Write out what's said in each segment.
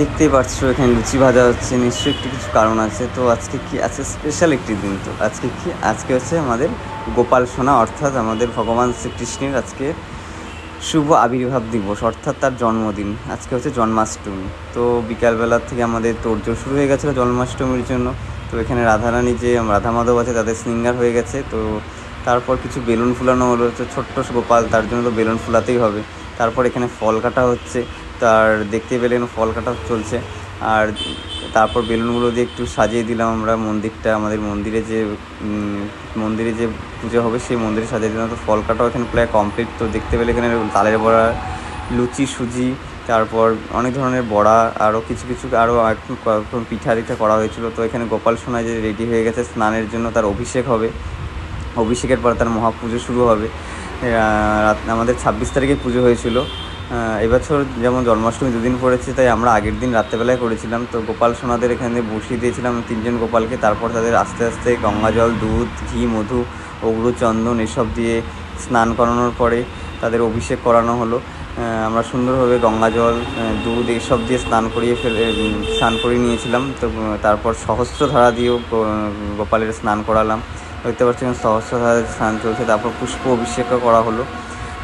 দেখতেই পাচ্ছ এখানে লুচি ভাজা হচ্ছে, নিশ্চয়ই একটু কিছু কারণ আছে। তো আজকে কি আছে স্পেশাল একটি দিন তো। আজকে কি, আজকে হচ্ছে আমাদের গোপাল সোনা, অর্থাৎ আমাদের ভগবান শ্রীকৃষ্ণের আজকে শুভ আবির্ভাব দিবস, অর্থাৎ তার জন্মদিন। আজকে হচ্ছে জন্মাষ্টমী। তো বিকালবেলা থেকে আমাদের তোড়জোড় শুরু হয়ে গেছিল জন্মাষ্টমীর জন্য। তো এখানে রাধারানী যে রাধা মাধব আছে, তাদের সিঙ্গার হয়ে গেছে। তো তারপর কিছু বেলুন ফুলানো হলো, তো ছোট্ট গোপাল, তার জন্য তো বেলুন ফুলাতেই হবে। তারপর এখানে ফল কাটা হচ্ছে। তার দেখতে পেলেন, ফল কাটা চলছে। আর তারপর বেলুনগুলো দিয়ে একটু সাজিয়ে দিলাম আমরা মন্দিরটা, আমাদের মন্দিরে যে মন্দিরে যে পুজো হবে সেই মন্দিরে সাজিয়ে দিলাম। তো ফল কাটাও এখানে প্রায় কমপ্লিট তো দেখতে পেলে এখানে তালের বড়া, লুচি, সুজি, তারপর অনেক ধরনের বড়া, আরও কিছু কিছু, আরও পিঠা টিঠা করা হয়েছিল। তো এখানে গোপাল সোনা যে রেডি হয়ে গেছে স্নানের জন্য, তার অভিষেক হবে। অভিষেকের পর তার মহাপুজো শুরু হবে। আমাদের ছাব্বিশ তারিখে পুজো হয়েছিল। এবছর যেমন জন্মাষ্টমী দুদিন পড়েছে, তাই আমরা আগের দিন রাত্রেবেলায় করেছিলাম। তো গোপাল সোনাদের এখানে বসিয়ে দিয়েছিলাম তিনজন গোপালকে। তারপর তাদের আস্তে আস্তে গঙ্গা জল, দুধ, ঘি, মধু অগ্রু চন্দন এসব দিয়ে স্নান করানোর পরে তাদের অভিষেক করানো হলো। আমরা সুন্দরভাবে গঙ্গা জল দুধ এসব দিয়ে স্নান করিয়ে ফেলে স্নান করিয়ে নিয়েছিলাম। তো তারপর সহস্রধারা দিয়েও গোপালের স্নান করালাম। দেখতে পাচ্ছেন সহস্রধারা স্নান চলছে। তারপর পুষ্প অভিষেকও করা হলো।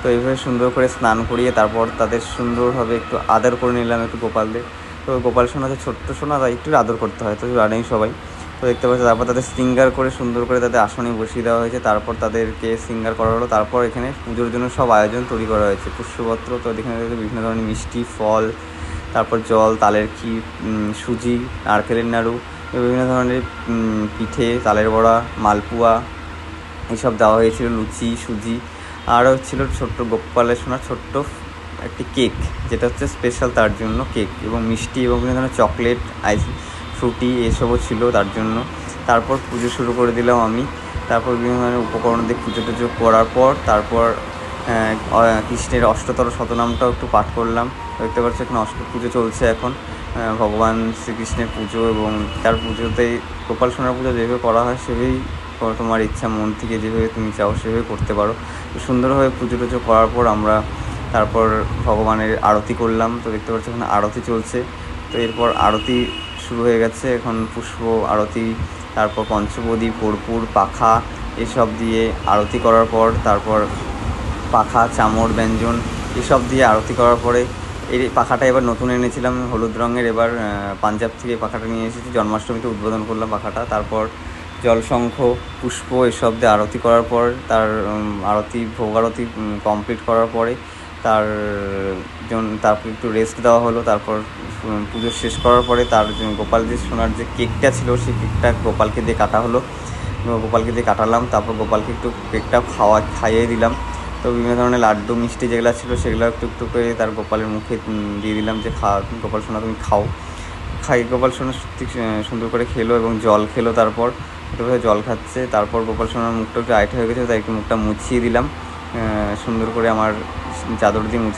তো এইভাবে সুন্দর করে স্নান করিয়ে তারপর তাদের সুন্দরভাবে একটু আদর করে নিলাম একটু গোপালদের। তো গোপাল সোনা তো ছোট্ট সোনা তাই একটু আদর করতে হয় তো জানেই সবাই। তো দেখতে পাচ্ছি তারপর তাদের সিঙ্গার করে সুন্দর করে তাদের আসনে বসিয়ে দেওয়া হয়েছে। তারপর তাদেরকে সিঙ্গার করা হলো। তারপর এখানে পুজোর জন্য সব আয়োজন তৈরি করা হয়েছে। পুষ্যপত্র তো এখানে বিভিন্ন ধরনের মিষ্টি ফল তারপর জল তালের উম, সুজি নারকেলের নাড়ু বিভিন্ন ধরনের পিঠে তালের বড়া মালপুয়া এইসব দেওয়া হয়েছিল লুচি সুজি। আরও ছিল ছোট্ট গোপালের সোনার ছোট্ট একটি কেক, যেটা হচ্ছে স্পেশাল তার জন্য কেক এবং মিষ্টি এবং বিভিন্ন ধরনের চকলেট আইস ফ্রুটি এসবও ছিল তার জন্য। তারপর পুজো শুরু করে দিলাম আমি। তারপর বিভিন্ন ধরনের উপকরণ দিয়ে পুজো টুজো করার পর তারপর কৃষ্ণের অষ্টতর শতনামটাও একটু পাঠ করলাম। দেখতে পাচ্ছি এখন অষ্ট পুজো চলছে এখন। ভগবান শ্রীকৃষ্ণের পুজো এবং তার পুজোতেই গোপাল সোনার পুজো যেভাবে করা হয় সেভাবেই তোমার ইচ্ছা মন থেকে যেভাবে তুমি চাও সেভাবে করতে পারো। তো সুন্দরভাবে পুজো টুজো করার পর আমরা তারপর ভগবানের আরতি করলাম। তো দেখতে পাচ্ছ এখন আরতি চলছে। তো এরপর আরতি শুরু হয়ে গেছে। এখন পুষ্প আরতি, তারপর পঞ্চবদী কর্পূর, পাখা এসব দিয়ে আরতি করার পর, তারপর পাখা, চামর, ব্যঞ্জন এসব দিয়ে আরতি করার পরে এই পাখাটা এবার নতুন এনেছিলাম হলুদ রঙের। এবার পাঞ্জাব থেকে পাখাটা নিয়ে এসেছি। জন্মাষ্টমীতে উদ্বোধন করলাম পাখাটা। তারপর জলশঙ্খ পুষ্প এসব দিয়ে আরতি করার পর, তার আরতি ভোগ আরতি কমপ্লিট করার পরে তার জন্য তারপর একটু রেস্ট দেওয়া হলো। তারপর পুজো শেষ করার পরে তার গোপাল যে সোনার যে কেকটা ছিল, সেই কেকটা গোপালকে দিয়ে কাটা হলো। গোপালকে দিয়ে কাটালাম। তারপর গোপালকে একটু কেকটা খাওয়া, খাইয়ে দিলাম। তো বিভিন্ন ধরনের লাড্ডু, মিষ্টি যেগুলো ছিল, সেগুলো একটু একটু করে তার গোপালের মুখে দিয়ে দিলাম যে, খা, গোপাল সোনা তুমি খাও। খাই, গোপাল সোনা সত্যি সুন্দর করে খেলো এবং জল খেলো তারপর। একটুভাবে জল খাচ্ছে, তারপর গোপাল সোনার মুখটা একটু আইট হয়ে গেছে, তাই একটু মুখটা মুছিয়ে দিলাম। সুন্দর করে আমার চাদর দিয়ে মুছে